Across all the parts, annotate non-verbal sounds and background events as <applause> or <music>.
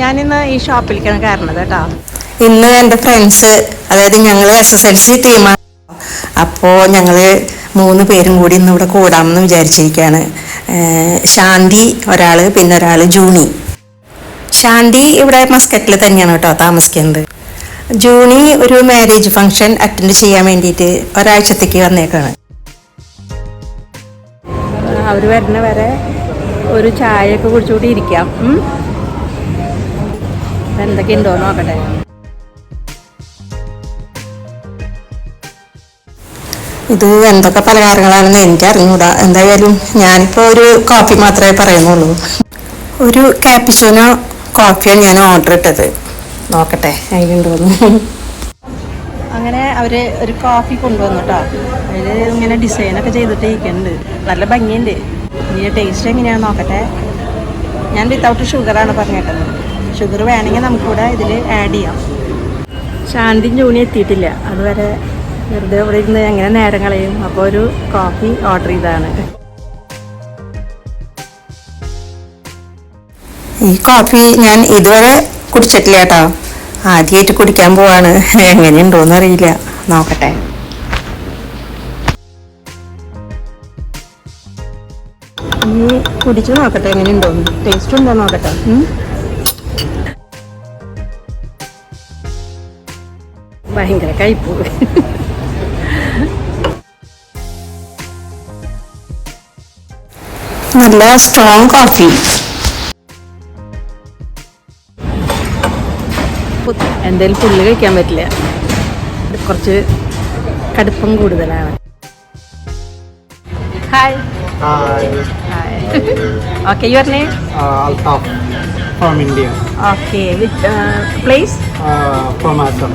ഞാനിന്ന് ഈ ഷോപ്പിലേക്കാണ് കയറുന്നത് കേട്ടോ. ഇന്ന് എന്റെ ഫ്രണ്ട്സ് അതായത് ഞങ്ങൾ എസ് എസ് എൽ സി ടീമാണ് അപ്പോൾ ഞങ്ങൾ മൂന്ന് പേരും കൂടി ഇന്ന് ഇവിടെ കൂടാമെന്ന് വിചാരിച്ചിരിക്കുകയാണ്. ശാന്തി ഒരാൾ പിന്നെ ഒരാൾ ജൂണി. ശാന്തി ഇവിടെ മസ്കറ്റിൽ തന്നെയാണ് കേട്ടോ താമസിക്കുന്നത്. ജൂണി ഒരു മാരേജ് ഫംഗ്ഷൻ അറ്റൻഡ് ചെയ്യാൻ വേണ്ടിയിട്ട് ഒരാഴ്ചത്തേക്ക് വന്നേക്കാണ്. അവർ വരുന്ന വരെ ഒരു ചായയൊക്കെ കുടിച്ചുകൂടി ഇരിക്കാം. ഉം? എന്തൊക്കെ ഉണ്ടോ നോക്കട്ടെ ഇത് എന്തൊക്കെ പലഹാരങ്ങളാണെന്ന് എനിക്കറിഞ്ഞൂടാ. എന്തായാലും ഞാനിപ്പോൾ ഒരു കോഫി മാത്രമേ പറയുന്നുള്ളൂ. ഒരു കാപ്പിച്ചോനോ കോഫിയാണ് ഞാൻ ഓർഡർ ഇട്ടത്. നോക്കട്ടെ അതിലുണ്ടോന്ന് അങ്ങനെ അവർ ഒരു കോഫി കൊണ്ടുവന്നു കേട്ടോ അതിൽ ഇങ്ങനെ ഡിസൈനൊക്കെ ചെയ്തിട്ട് ഇരിക്കുന്നുണ്ട് നല്ല ഭംഗിയുണ്ട്. ഇനി ടേസ്റ്റ് എങ്ങനെയാണെന്ന് നോക്കട്ടെ. ഞാൻ വിത്തൗട്ട് ഷുഗറാണ് പറഞ്ഞേട്ടത് ഷുഗർ വേണമെങ്കിൽ നമുക്കിവിടെ ഇതിൽ ആഡ് ചെയ്യാം. ശാന്തി ജൂണി എത്തിയിട്ടില്ല. അതുവരെ വെറുതെ ഇവിടെ ഇരുന്ന് എങ്ങനെ നേരം കളയും? അപ്പോൾ ഒരു കോഫി ഓർഡർ ചെയ്തതാണ്. ഈ കോഫി ഞാൻ ഇതുവരെ കുടിച്ചിട്ടില്ല കേട്ടോ. ആദ്യമായിട്ട് കുടിക്കാൻ പോവാണ്. എങ്ങനെയുണ്ടോന്ന് അറിയില്ല. നോക്കട്ടെ. ഇനി കുടിച്ചു നോക്കട്ടെ എങ്ങനെയുണ്ടോന്ന്. ടേസ്റ്റ് ഉണ്ടോ നോക്കട്ടെ. ഭയങ്കര കയ്പ്. നല്ല സ്ട്രോങ് കോഫി എന്തായാലും പുല്ല് കഴിക്കാൻ പറ്റില്ല. കുറച്ച് കടുപ്പം കൂടുതലാണ്. Hi okay your name from India, okay with place from from Assam.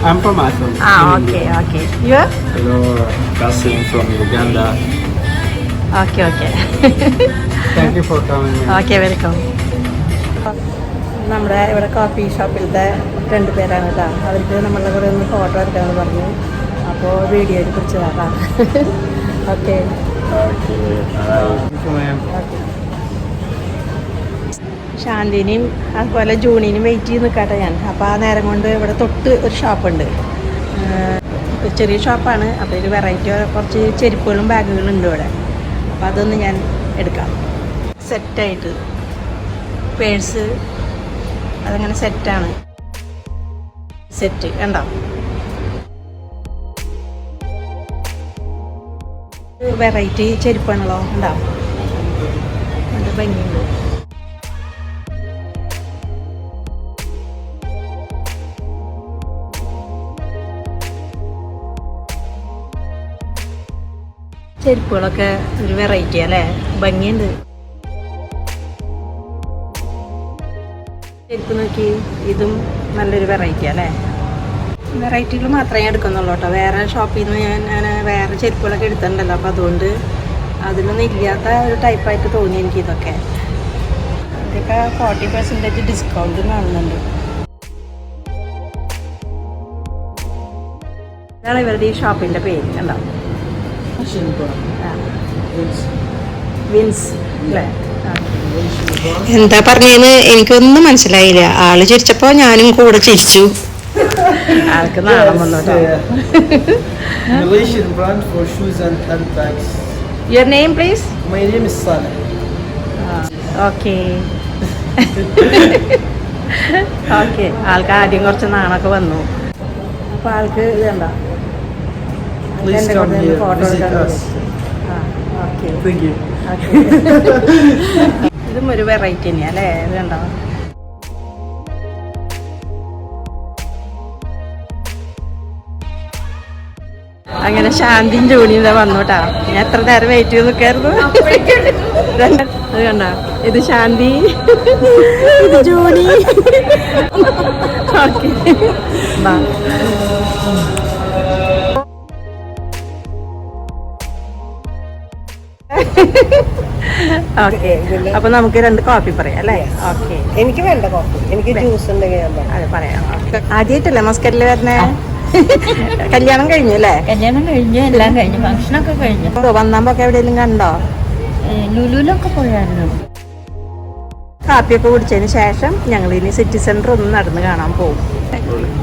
I'm from Assam. Ah, okay, okay. You are? Hello, Kasim from Uganda. Okay, okay. Thank you for coming. Okay, welcome. നമ്മുടെ ഇവിടെ coffee ഷോപ്പിലത്തെ രണ്ട് പേരാണ് കേട്ടോ അവർക്ക് നമ്മളുടെ കൂടെ ഒന്ന് photo എടുക്കാമെന്ന് പറഞ്ഞു അപ്പോൾ വീഡിയോയിൽ പിടിച്ചതാക്കാം ഓക്കെ Okay, ശാന്തിനെയും അതുപോലെ ജൂണിനും വെയിറ്റ് ചെയ്ത് നിൽക്കട്ടെ ഞാൻ. അപ്പോൾ ആ നേരം കൊണ്ട് ഇവിടെ തൊട്ട് ഒരു ഷോപ്പുണ്ട്. ചെറിയ ഷോപ്പാണ്. അപ്പോൾ ഒരു വെറൈറ്റി കുറച്ച് ചെരുപ്പുകളും ബാഗുകളും ഉണ്ട് ഇവിടെ. അപ്പോൾ അതൊന്ന് ഞാൻ എടുക്കാം. സെറ്റായിട്ട് പേഴ്സ് അതങ്ങനെ സെറ്റാണ് സെറ്റ് കണ്ടോ? വെറൈറ്റി ചെരുപ്പാണല്ലോ ഉണ്ടാവും ഭംഗിയുണ്ട്. ചെരുപ്പുകളൊക്കെ ഒരു വെറൈറ്റി അല്ലേ? ഭംഗിയുണ്ട്. ചെരുപ്പ് നോക്കി ഇതും നല്ലൊരു വെറൈറ്റി അല്ലേ? വെറൈറ്റികൾ മാത്രമേ ഞാൻ എടുക്കുന്നുള്ളൂ കേട്ടോ. വേറെ ഷോപ്പിൽ നിന്ന് ഞാൻ ഞാൻ വേറെ ചെരുപ്പുകളൊക്കെ എടുത്തിട്ടുണ്ടല്ലോ. അപ്പോൾ അതുകൊണ്ട് അതിലൊന്നും ഇല്ലാത്ത ഒരു ടൈപ്പായിട്ട് തോന്നി എനിക്ക് ഇതൊക്കെ. ഇതൊക്കെ ഫോർട്ടി പെർസെന്റേജ് ഡിസ്കൗണ്ട് കാണുന്നുണ്ട്. ഇതാണ് ഇവരുടെ ഈ ഷോപ്പിന്റെ പേര് ആ. എന്താ പറഞ്ഞേന്ന്? എനിക്കൊന്നും മനസ്സിലായില്ല. ആൾ ചിരിച്ചപ്പോ ഞാനും കൂടെ ചിരിച്ചു. ആൾക്ക് നാണം വന്നു കേട്ടോ Malaysian brand for shoes and handbags. Your name please My name is Saleh. okay. <laughs> Okay. ആൾക്ക് ആദ്യം കുറച്ച് നാണൊക്കെ വന്നു. അപ്പോൾ ആൾക്ക് ഇത് കണ്ടോ Please come here, photo visit us. ആ ഓക്കെ Thank you. <laughs> ഇതും ഒരു വെറൈറ്റി തന്നെയാ അല്ലേ? ഇത് കണ്ടോ? അങ്ങനെ ശാന്തിയും ജോലിയും ഇതാ വന്നോട്ടാ ഞാൻ എത്ര നേരം വെയിറ്റ് ചെയ്ത് നിൽക്കായിരുന്നു അത് കണ്ട? ഇത് ശാന്തി. ഇത് ജോലി ഓക്കെ <laughs> <laughs> ഓക്കെ അപ്പൊ നമുക്ക് രണ്ട് കോഫി പറയാം അല്ലേ? ഓക്കെ എനിക്ക് വേണ്ട കോഫി എനിക്ക് ജ്യൂസ് ഉണ്ടെങ്കിൽ ഞാൻ പറയാം. ആദ്യമായിട്ടല്ലേ മസ്കറ്റിൽ വരുന്നേ? <laughs> കല്യാണം കഴിഞ്ഞു അല്ലേ? കല്യാണം കഴിഞ്ഞു എല്ലാം കഴിഞ്ഞു ഭക്ഷണമൊക്കെ കഴിഞ്ഞു. വന്നാമ്പോ എവിടെയെങ്കിലും കണ്ടോ? ലുലുലൊക്കെ പോയായിരുന്നു. കാപ്പിയൊക്കെ കുടിച്ചതിന് ശേഷം ഞങ്ങൾ ഇനി സിറ്റി സെന്റർ ഒന്ന് നടന്ന് കാണാൻ പോകും.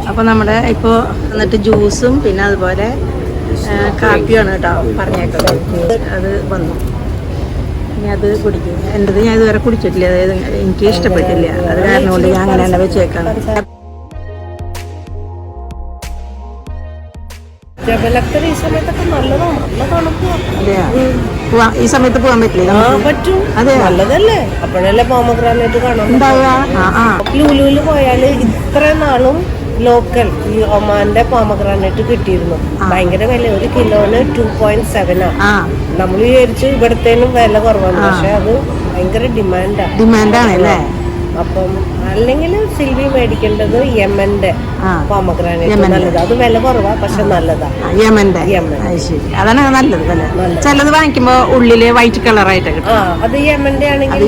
അപ്പോൾ നമ്മുടെ ഇപ്പോൾ എന്നിട്ട് ജ്യൂസും പിന്നെ അതുപോലെ കാപ്പിയാണ് കേട്ടോ പറഞ്ഞേക്കുന്നത് അത് വന്നു. ഇനി അത് കുടിക്കും. എന്റെത് ഞാൻ ഇതുവരെ കുടിച്ചിട്ടില്ല. അതായത് എനിക്ക് ഇഷ്ടപ്പെട്ടില്ല. അത് കാരണം കൊണ്ട് ഞാൻ അങ്ങനെ തന്നെ വെച്ചേക്കാണ്. ഈ സമയത്തൊക്കെ നല്ലതാണ് നല്ല തണുപ്പ്. ഈ സമയത്ത് പോകാൻ പറ്റില്ല പറ്റും. അതെ നല്ലതല്ലേ? അപ്പോഴല്ലേ പോമഗ്രാനേറ്റ് കാണാൻ ലൂലൂൽ പോയാൽ ഇത്ര നാളും ലോക്കൽ ഈ ഒമാന്റെ പോമഗ്രാനൈറ്റ് കിട്ടിയിരുന്നു. ഭയങ്കര വില. ഒരു കിലോന് ടു പോയിന്റ് സെവനാ ആ. നമ്മൾ വിചാരിച്ചു ഇവിടത്തേനും വില കുറവാണ്. പക്ഷെ അത് ഭയങ്കര ഡിമാൻഡാ ഡിമാൻഡാണ് അല്ലേ അപ്പം അല്ലെങ്കിൽ സിൽവി മേടിക്കേണ്ടത് യമന്റെ പോമഗ്രാനൈറ്റ്. നല്ലതാ. അത് വില കുറവാ പക്ഷെ നല്ലതാ. യമന്റെ അതാണ് നല്ലത് ചിലത് വാങ്ങിക്കുമ്പോ ഉള്ളിൽ വൈറ്റ് കളർ ആയിട്ട് അത് യമന്റെ ആണെങ്കിൽ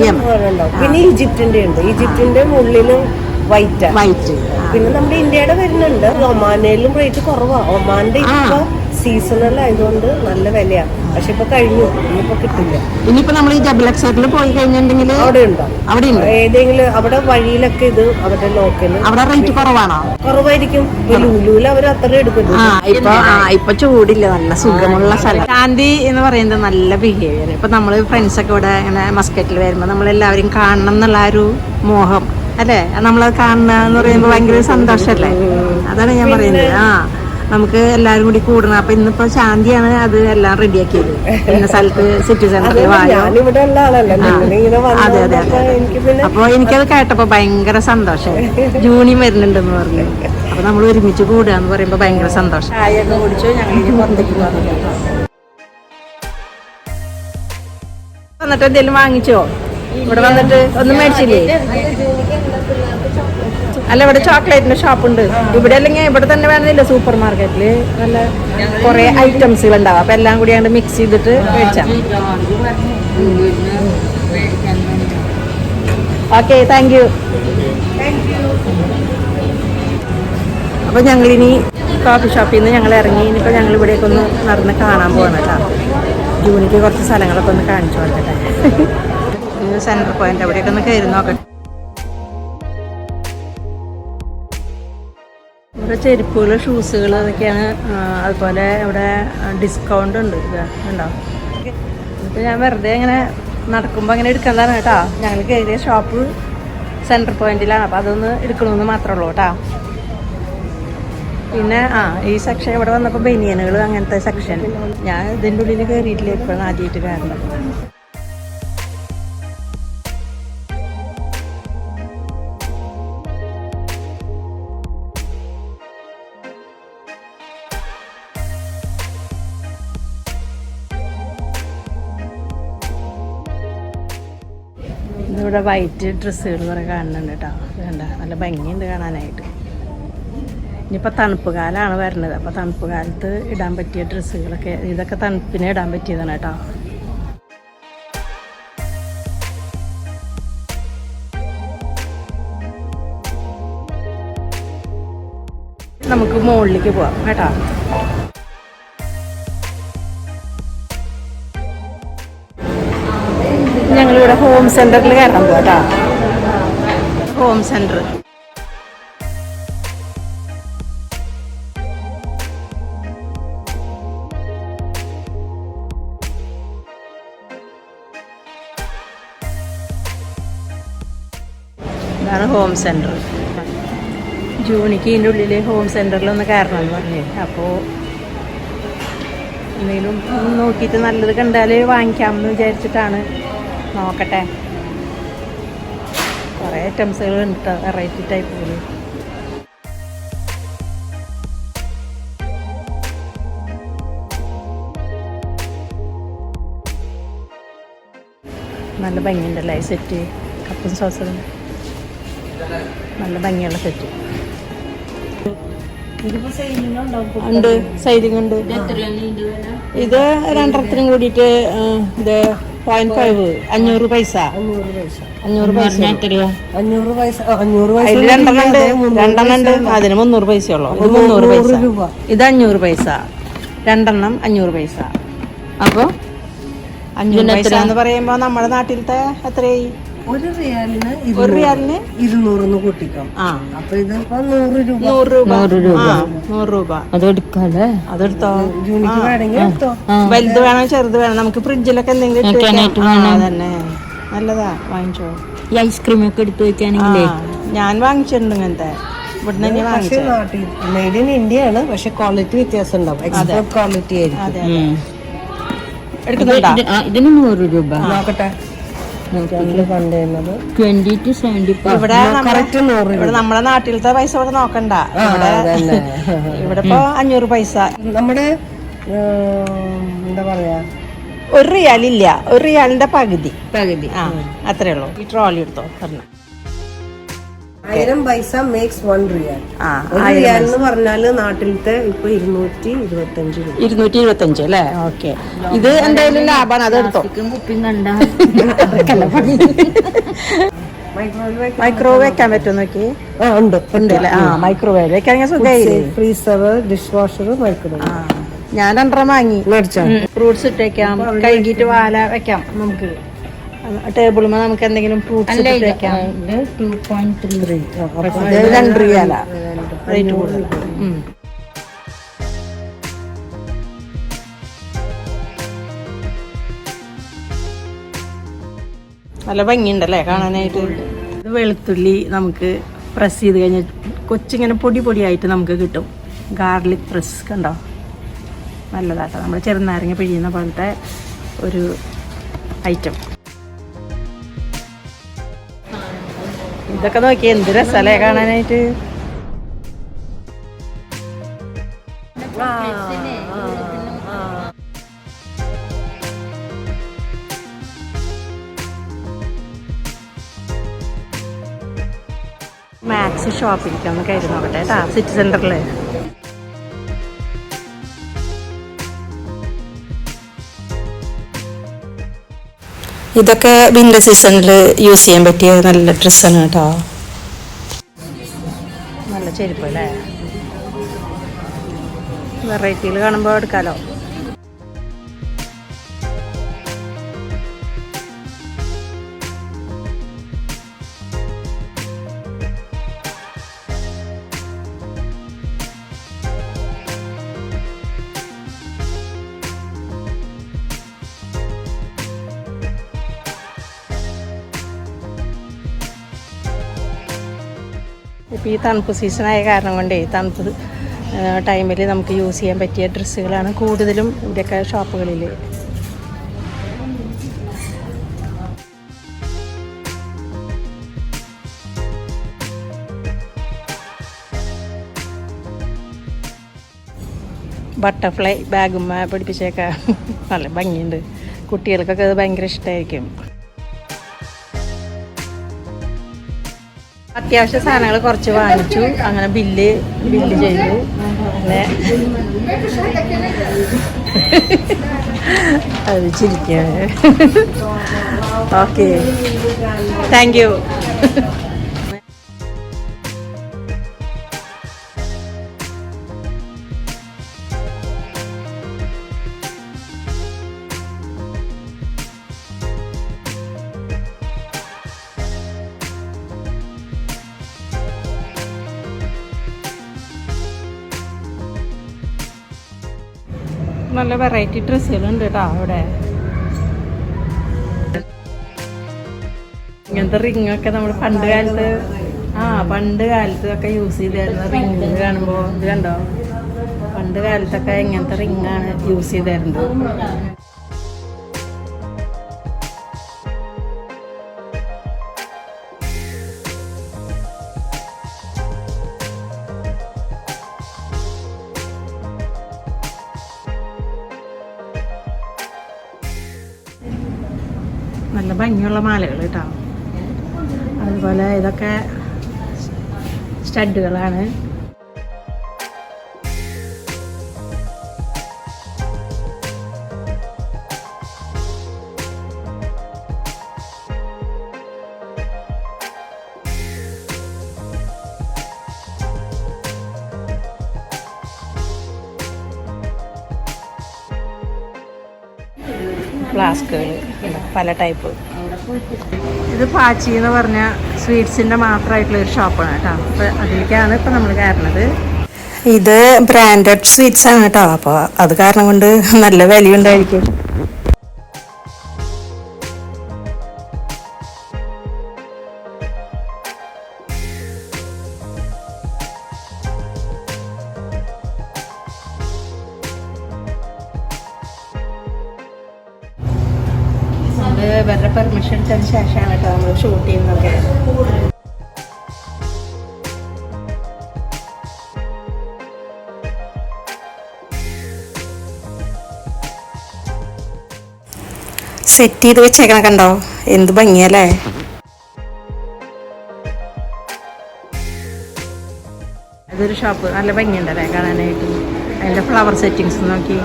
പിന്നെ ഈജിപ്തിന്റെ ഉണ്ട്. ഈജിപ്തിന്റെ ഉള്ളിലും വൈറ്റ് വൈറ്റ് പിന്നെ നമ്മുടെ ഇന്ത്യയുടെ വരുന്നുണ്ട്. ഒമാനയിലും റേറ്റ് കുറവാ. ഒമാന്റെ ഇപ്പൊ സീസണൽ ആയതുകൊണ്ട് നല്ല വിലയാ. പക്ഷെ ഇപ്പൊ കഴിഞ്ഞു. ഇനിയിപ്പോ കിട്ടില്ല. ഇനിയിപ്പോ നമ്മൾ ഈ ജബൽ എക്സൈറ്റിൽ പോയി കഴിഞ്ഞിട്ടുണ്ടെങ്കിൽ അവിടെ ഉണ്ടോ അവിടെ ഉണ്ട് ഏതെങ്കിലും അവിടെ വഴിയിലൊക്കെ ഇത് അവരുടെ ലോക്കൽ അവിടെ റേറ്റ് കുറവാണോ? കുറവായിരിക്കും. ലൂലൂൽ ലുലുവിൽ അവർ അത്ര എടുക്കുന്നു ആ ഇപ്പൊ ഇപ്പൊ ചൂടില്ല. നല്ല സുഖമുള്ള സ്ഥലം. ശാന്തി എന്ന് പറയുന്നത് നല്ല ബിഹേവിയർ ഇപ്പൊ നമ്മൾ ഫ്രണ്ട്സ് ഒക്കെ ഇവിടെ ഇങ്ങനെ മസ്കറ്റിൽ വരുമ്പോ നമ്മളെല്ലാവരും കാണണം എന്നുള്ള ഒരു മോഹം. അല്ലേ? നമ്മളത് കാണുന്ന എന്ന് പറയുമ്പോൾ ഭയങ്കര സന്തോഷമല്ലേ അതാണ് ഞാൻ പറയുന്നത്. ആ നമുക്ക് എല്ലാവരും കൂടി കൂടണം അപ്പൊ ഇന്നിപ്പോ ശാന്തിയാണ് അത് എല്ലാം റെഡിയാക്കിയത്. ഇന്ന സ്ഥലത്ത് സിറ്റി സെന്ററിൽ വായോ? അതെ അതെ അതെ അപ്പൊ എനിക്കത് കേട്ടപ്പോ ഭയങ്കര സന്തോഷം. ജൂണി വരുന്നുണ്ടെന്ന് പറഞ്ഞു. അപ്പൊ നമ്മൾ ഒരുമിച്ച് കൂടുക എന്ന് പറയുമ്പോ ഭയങ്കര സന്തോഷം. കുടിച്ചു ഞങ്ങൾ പുറത്തേക്ക് വന്നിട്ട് എന്തെങ്കിലും വാങ്ങിച്ചോ? ഇവിടെ വന്നിട്ട് ഒന്നും മേടിച്ചില്ലേ? അല്ല ഇവിടെ ചോക്ലേറ്റിന്റെ ഷോപ്പ് ഉണ്ട് ഇവിടെ അല്ലെങ്കിൽ ഇവിടെ തന്നെ വേണമെന്നില്ല സൂപ്പർ മാർക്കറ്റിൽ നല്ല കുറെ ഐറ്റംസുകൾ ഉണ്ടാവും. അപ്പൊ എല്ലാം കൂടി അങ്ങോട്ട് മിക്സ് ചെയ്തിട്ട് മേടിച്ചാൽ ഓക്കെ താങ്ക് യു അപ്പോൾ ഞങ്ങളിനി കോഫി ഷോപ്പിൽ നിന്ന് ഞങ്ങൾ ഇറങ്ങി. ഇനിയിപ്പോൾ ഞങ്ങൾ ഇവിടേക്കൊന്ന് നടന്ന് കാണാൻ പോകണം കേട്ടോ. ജൂണിക്ക് കുറച്ച് സ്ഥലങ്ങളൊക്കെ ഒന്ന് കാണിച്ചു കൊടുക്കട്ടെ. ഇത് സെന്റർ പോയിന്റ് അവിടെയൊക്കെ ഒന്ന് കയറി നോക്കട്ടെ ഇവിടെ ചെരുപ്പുകൾ ഷൂസുകൾ അതൊക്കെയാണ് അതുപോലെ ഇവിടെ ഡിസ്കൗണ്ട് ഉണ്ട്. ഇത് ഉണ്ടോ ഇപ്പം ഞാൻ വെറുതെ ഇങ്ങനെ നടക്കുമ്പോൾ അങ്ങനെ എടുക്കുന്നതാണ് കേട്ടോ. ഞങ്ങൾ കയറിയ ഷോപ്പ് സെന്റർ പോയിന്റിലാണ് അപ്പോൾ അതൊന്ന് എടുക്കണമെന്ന് മാത്രമേ ഉള്ളൂ കേട്ടോ. പിന്നെ ആ ഈ സെക്ഷൻ ഇവിടെ വന്നപ്പോൾ ബനിയനുകൾ അങ്ങനത്തെ സെക്ഷൻ ഞാൻ ഇതിന്റെ ഉള്ളിൽ കയറിയിട്ടില്ല ഇപ്പോഴാണ് ആദ്യമായിട്ട് കാരണം ഇവിടെ വൈറ്റ് ഡ്രസ്സുകൾ കുറെ കാണുന്നുണ്ട് കേട്ടോ. വേണ്ട നല്ല ഭംഗിയുണ്ട് കാണാനായിട്ട്. ഇനിയിപ്പോൾ തണുപ്പ് കാലമാണ് വരുന്നത് അപ്പോൾ തണുപ്പ് കാലത്ത് ഇടാൻ പറ്റിയ ഡ്രസ്സുകളൊക്കെ ഇതൊക്കെ തണുപ്പിനെ ഇടാൻ പറ്റിയതാണ് കേട്ടോ. നമുക്ക് മുകളിലേക്ക് പോവാം കേട്ടോ. ഞങ്ങളിവിടെ ഹോം സെന്ററിൽ കയറാൻ പോട്ടാ ഹോം സെന്റർ ഇതാണ് ഹോം സെന്റർ ജൂണിക്ക് ഇതിന്റെ ഉള്ളിൽ ഹോം സെന്ററിൽ ഒന്ന് കയറണം എന്ന് പറഞ്ഞേ. അപ്പോൾ എന്തെങ്കിലും നോക്കിയിട്ട് നല്ലത് കണ്ടാൽ വാങ്ങിക്കാമെന്ന് വിചാരിച്ചിട്ടാണ് നോക്കട്ടെ. കുറേ ഐറ്റംസുകൾ ഉണ്ട് കേട്ടോ വെറൈറ്റി ടൈപ്പുകൾ നല്ല ഭംഗിയുണ്ടല്ലേ ഈ സെറ്റ് കപ്പും സോസും നല്ല ഭംഗിയുള്ള സെറ്റ് ഉണ്ട് സൈഡിങ് ഉണ്ട്. ഇത് രണ്ടരത്തിനും കൂടിയിട്ട് ഇത് പോയിന്റ് ഫൈവ് അഞ്ഞൂറ് പൈസ. അഞ്ഞൂറ് പൈസ. അഞ്ഞൂറ് പൈസ. അഞ്ഞൂറ് പൈസ. രണ്ടെണ്ണം ഉണ്ട്. രണ്ടെണ്ണം ഉണ്ട്. അതിന് മുന്നൂറ് പൈസയുള്ളൂ ഇത് മുന്നൂറ് പൈസ. ഇത് അഞ്ഞൂറ് പൈസ. രണ്ടെണ്ണം അഞ്ഞൂറ് പൈസ. അപ്പോൾ അഞ്ഞൂറ് പൈസ എന്ന് പറയുമ്പോൾ നമ്മുടെ നാട്ടിലത്തെ എത്രയായി? ഒരു റിയാലിന് ഒരു റിയാലിന് ഇരുന്നൂറിന് കൂട്ടിക്കോ. ആ. അപ്പൊ ഇതിപ്പോ നൂറ് രൂപ. നൂറ് രൂപ. നൂറ് രൂപ. അത് എടുക്കാല്ലേ അതെടുത്തോ? യൂണിറ്റ് വേണമെങ്കിൽ എടുത്തോ. വലുത് വേണോ ചെറുത് വേണോ? നമുക്ക് ഫ്രിഡ്ജിലൊക്കെ എന്തെങ്കിലും അതന്നെ. നല്ലതാ വാങ്ങിച്ചോ. ഈ ഐസ്ക്രീം ഒക്കെ എടുത്തു വെക്കാണെങ്കിലേ ഞാൻ വാങ്ങിച്ചിട്ടുണ്ട് ഇങ്ങനത്തെ. തന്നെ മെയ്ഡ് ഇൻ ഇന്ത്യ ആണ്. പക്ഷെ ക്വാളിറ്റി വ്യത്യാസം ഉണ്ടാവും. എക്സ്പോർട്ട് ക്വാളിറ്റി ആയിരിക്കും. ഇതിന് നൂറ് രൂപ. നോക്കട്ടെ. ട്വന്റി ടു സെവന്റി ഇവിടെ ഇവിടെ നമ്മുടെ നാട്ടിലത്തെ പൈസ ഇവിടെ നോക്കണ്ട. ഇവിടെ <laughs> ഇവിടെ ഇപ്പൊ അഞ്ഞൂറ് പൈസ. നമ്മുടെ എന്താ പറയാ? ഒരു റിയാലില്ല. ഒരു റിയാലിന്റെ പകുതി. പകുതി. ആ അത്രേ ഉള്ളൂ. ഈ ട്രോളി എടുത്തോ പറഞ്ഞു. ആയിരം പൈസ മേക്സ് വൺ റിയാൽ റിയാൽ എന്ന് പറഞ്ഞാൽ നാട്ടിലത്തെ ഇപ്പൊ ഇരുന്നൂറ്റി ഇരുപത്തി അഞ്ച് രൂപ. ഇരുന്നൂറ്റി ഇരുപത്തി അഞ്ച് അല്ലേ? ഓക്കെ. ഇത് എന്തായാലും ലാഭമാണ് അത് എടുത്തോ? മൈക്രോവേവ് <laughs> വെക്കാൻ പറ്റുമോ? നോക്കി? ആ ഉണ്ട് ഉണ്ട് അല്ലേ? ആ മൈക്രോവേവ് വെക്കാണെങ്കിൽ സുഖമായി ഫ്രീസർ ഡിഷ് വാഷർ മൈക്രോവേവ് ഞാൻ രണ്ടെണ്ണം വാങ്ങി. മേടിച്ചോ? ഫ്രൂട്ട്സ് ഇട്ടേക്കാം. കഴുകിയിട്ട് വാല വെക്കാം നമുക്ക്. ടേബിളുമ്പോ നമുക്ക് എന്തെങ്കിലും ഫ്രൂട്ട്സ് ഇട്ട് വെക്കാം. ടു പോയിന്റ് ത്രീ ഇത് രണ്ട് റിയാല റേറ്റ് കൂടുതൽ. ഉം. നല്ല ഭംഗിയുണ്ടല്ലേ കാണാനായിട്ട്? വെളുത്തുള്ളി നമുക്ക് പ്രസ് ചെയ്ത് കഴിഞ്ഞാൽ കൊച്ചിങ്ങനെ പൊടി പൊടിയായിട്ട് നമുക്ക് കിട്ടും. ഗാർലിക് പ്രസ് കണ്ടോ? നല്ലതാട്ടോ. നമ്മൾ ചെറുനാരങ്ങ പിഴിയുന്ന പോലത്തെ ഒരു ഐറ്റം ഇതൊക്കെ നോക്കി എന്ത് രസമല്ലേ കാണാനായിട്ട്? മാക്സ് ഷോപ്പിലേക്ക് ഒന്ന് കയറി നോക്കട്ടെ കേട്ടാ സിറ്റി സെന്ററിൽ ഇതൊക്കെ വിന്റർ സീസണിൽ യൂസ് ചെയ്യാൻ പറ്റിയ നല്ല ഡ്രസ്സാണ് കേട്ടോ നല്ല ചെരുപ്പ് അല്ലേ വെറൈറ്റിയിൽ കാണുമ്പോൾ എടുക്കാലോ? ഇപ്പോൾ ഈ തണുപ്പ് സീസണായ കാരണം കൊണ്ടേ തണുപ്പ് ടൈമിൽ നമുക്ക് യൂസ് ചെയ്യാൻ പറ്റിയ ഡ്രസ്സുകളാണ് കൂടുതലും ഇവിടെയൊക്കെ ഷോപ്പുകളിൽ ബട്ടർഫ്ലൈ ബാഗുമ്മ പിടിപ്പിച്ചേക്കാം നല്ല ഭംഗിയുണ്ട്. കുട്ടികൾക്കൊക്കെ അത് ഭയങ്കര ഇഷ്ടമായിരിക്കും അത്യാവശ്യ സാധനങ്ങൾ കുറച്ച് വാങ്ങിച്ചു. അങ്ങനെ ബില്ല് ബില്ല് ചെയ്തു. അങ്ങനെ. അത് ചിരിക്കാണ്. ഓക്കെ. Thank you. വെറൈറ്റി ഡ്രസ്സുകളുണ്ട് കേട്ടോ അവിടെ. ഇങ്ങനത്തെ റിംഗ് ഒക്കെ നമ്മൾ പണ്ട് കാലത്ത് ആ പണ്ട് കാലത്ത് ഒക്കെ യൂസ് ചെയ്തായിരുന്നു റിംഗ് കാണുമ്പോൾ ഇത് കണ്ടോ? പണ്ട് കാലത്തൊക്കെ ഇങ്ങനത്തെ റിങ്ങാണ് യൂസ് ചെയ്തായിരുന്നത്. നല്ല മാലകൾ കേട്ടോ. അതുപോലെ ഇതൊക്കെ സ്റ്റഡുകളാണ്. ഫ്ലാസ്കുകൾ പല ടൈപ്പ്. ഇത് പാച്ചി എന്ന് പറഞ്ഞ സ്വീറ്റ്സിന്റെ മാത്രമായിട്ടുള്ള ഒരു ഷോപ്പാണ് കേട്ടോ. അപ്പോൾ അതിലേക്കാണ് ഇപ്പൊ നമ്മൾ കയറുന്നത് ഇത് ബ്രാൻഡഡ് സ്വീറ്റ്സ് ആണ് കേട്ടോ. അപ്പോൾ അത് കാരണം കൊണ്ട് നല്ല വിലയുണ്ടായിരിക്കും. സെറ്റ് ചെയ്ത് വെച്ചേക്കണ കണ്ടോ? എന്ത് ഭംഗിയല്ലേ? ഇതൊരു ഷോപ്പ് നല്ല ഭംഗിയുണ്ടല്ലേ കാണാനായിട്ട്? അതിന്റെ ഫ്ലവർ സെറ്റിങ്സ് നോക്കി.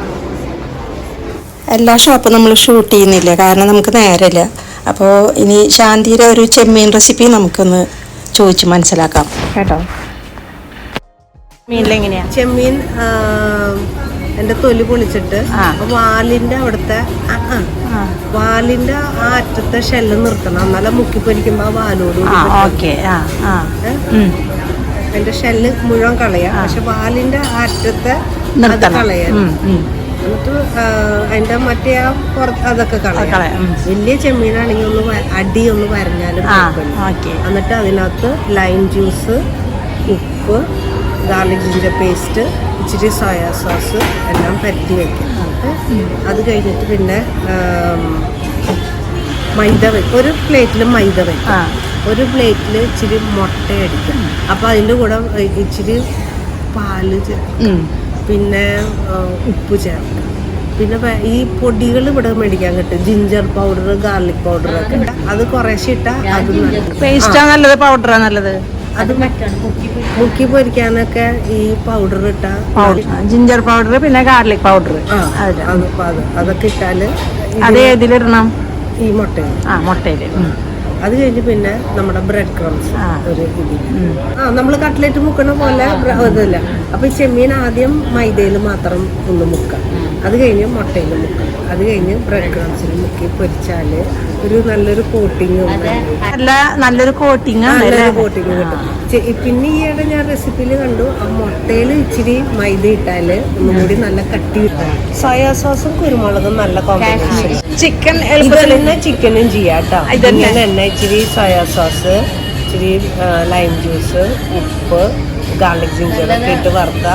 എല്ലാ ഷോപ്പും നമ്മൾ ഷൂട്ട് ചെയ്യുന്നില്ല? കാരണം നമുക്ക് നേരമില്ല അപ്പോൾ ഇനി ശാന്തിയുടെ ഒരു ചെമ്മീൻ റെസിപ്പി നമുക്കൊന്ന് ചോദിച്ച് മനസ്സിലാക്കാം. കേട്ടോ? മീനിലെങ്ങനെയാണ് ചെമ്മീൻ എന്റെ തൊലി പൊളിച്ചിട്ട്. വാലിന്റെ അവിടുത്തെ. വാലിന്റെ ആ അറ്റത്തെ ഷെല്ല് നിർത്തണം. എന്നാലേ മുക്കി പൊരിക്കുമ്പോ ആ വാലോട് എന്റെ ഷെല്ല് മുഴുവൻ കളയാം. പക്ഷെ വാലിന്റെ ആ അറ്റത്തെ അത് കളയാം. എന്നിട്ട് അതിന്റെ മറ്റേ ആ പുറത്ത് അതൊക്കെ കളയാം. വലിയ ചെമ്മീനാണെങ്കിൽ ഒന്ന് അടി ഒന്ന് വരഞ്ഞാലും എന്നിട്ട് അതിനകത്ത് ലൈം ജ്യൂസ് ഉപ്പ് ഗാർലിക് ജിഞ്ചർ പേസ്റ്റ് ഇച്ചിരി സോയാ സോസ് എല്ലാം പരത്തി വയ്ക്കും അത് കഴിഞ്ഞിട്ട് പിന്നെ മൈദ വയ്ക്കും ഒരു പ്ലേറ്റിൽ മൈദ വയ്ക്കും. ഒരു പ്ലേറ്റിൽ ഇച്ചിരി മുട്ട അടിക്കും. അപ്പോൾ അതിന്റെ കൂടെ ഇച്ചിരി പാൽ ചേർക്കും. പിന്നെ ഉപ്പ് ചേർക്കും. പിന്നെ ഈ പൊടികൾ ഇവിടെ മേടിക്കാൻ കിട്ടും. ജിഞ്ചർ പൗഡർ ഗാർലിക് പൗഡർ ഒക്കെ. അത് കുറേശ്ശെ ഇട്ടാൽ അത്. പേസ്റ്റാ നല്ലത്. പൗഡറാ നല്ലത്. മുക്കി പൊരിക്കാനൊക്കെ ഈ പൗഡർ ഇട്ട ജിഞ്ചർ പൗഡർ പിന്നെ ഗാർലിക് പൗഡർ അതൊക്കെ ഇട്ടാൽ അത് ഏതിലിടണം? ഈ മുട്ടയിൽ ആ മുട്ടയിൽ. അത് കഴിഞ്ഞ് പിന്നെ നമ്മുടെ ബ്രെഡ് ക്രംസ് ആ. ഒരു ഇതിൽ ആ നമ്മൾ കട്ട്ലറ്റ് മുക്കണ പോലെ ഇതില്ല അപ്പൊ ഈ ചെമ്മീൻ ആദ്യം മൈദയിൽ മാത്രം ഒന്ന് മുക്കാം. അത് കഴിഞ്ഞ് മുട്ടയിൽ മുക്കാം. അത് കഴിഞ്ഞ് ബ്രെഡ് ക്രംസിൽ മുക്കി പൊരിച്ചാൽ ഒരു നല്ലൊരു കോട്ടിങ് നല്ല നല്ലൊരു കോട്ടിങ് നല്ലൊരു കോട്ടിങ് കിട്ടും. പിന്നെ ഈയിടെ ഞാൻ റെസിപ്പിയിൽ കണ്ടു ആ മുട്ടയിൽ ഇച്ചിരി മൈദ ഇട്ടാൽ ഒന്നും കൂടി നല്ല കട്ടി കിട്ടും. സോയാ സോസും കുരുമുളകും നല്ല കോമ്പിനേഷൻ ചിക്കൻ എളുപ്പത്തിൽ തന്നെ ചിക്കനും ചെയ്യാം കേട്ടോ. എണ്ണ തന്നെ. ഇച്ചിരി സോയാ സോസ് ഇച്ചിരി ലൈം ജ്യൂസ് ഉപ്പ് ഗാർലിക് ജിഞ്ചർ ഒക്കെ ഇട്ട് വറുത്ത.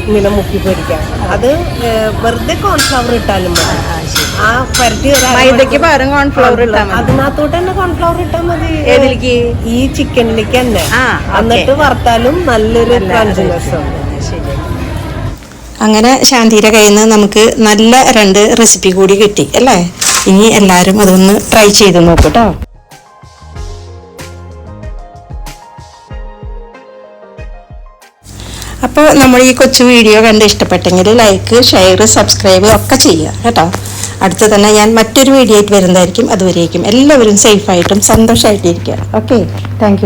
ഇങ്ങനെ മുക്കി പൊരിക്കാം അത് വെറുതെ കോൺഫ്ലവർ ഇട്ടാലും മതി. ആ പരട്ടി പകരം കോൺഫ്ലവർ ഇട്ടാൽ മതി. അതിനകത്തോട്ട് തന്നെ കോൺഫ്ലവർ ഇട്ടാൽ മതി. ഏതിലേക്ക്? ഈ ചിക്കനിലേക്ക് തന്നെ. എന്നിട്ട് വറുത്താലും നല്ലൊരു ക്രഞ്ചിനെസ് അങ്ങനെ ശാന്തിയുടെ കയ്യിൽ നിന്ന് നമുക്ക് നല്ല രണ്ട് റെസിപ്പി കൂടി കിട്ടി അല്ലേ? ഇനി എല്ലാവരും അതൊന്ന് ട്രൈ ചെയ്ത് നോക്കൂ അപ്പോൾ നമ്മൾ ഈ കൊച്ചു വീഡിയോ കണ്ട് ഇഷ്ടപ്പെട്ടെങ്കിൽ ലൈക്ക് ഷെയർ സബ്സ്ക്രൈബ് ഒക്കെ ചെയ്യുക കേട്ടോ. അടുത്ത് തന്നെ ഞാൻ മറ്റൊരു വീഡിയോ ആയിട്ട് വരുന്നതായിരിക്കും. അതുവരേക്കും എല്ലാവരും സേഫായിട്ടും സന്തോഷമായിട്ടിരിക്കുക ഓക്കെ താങ്ക്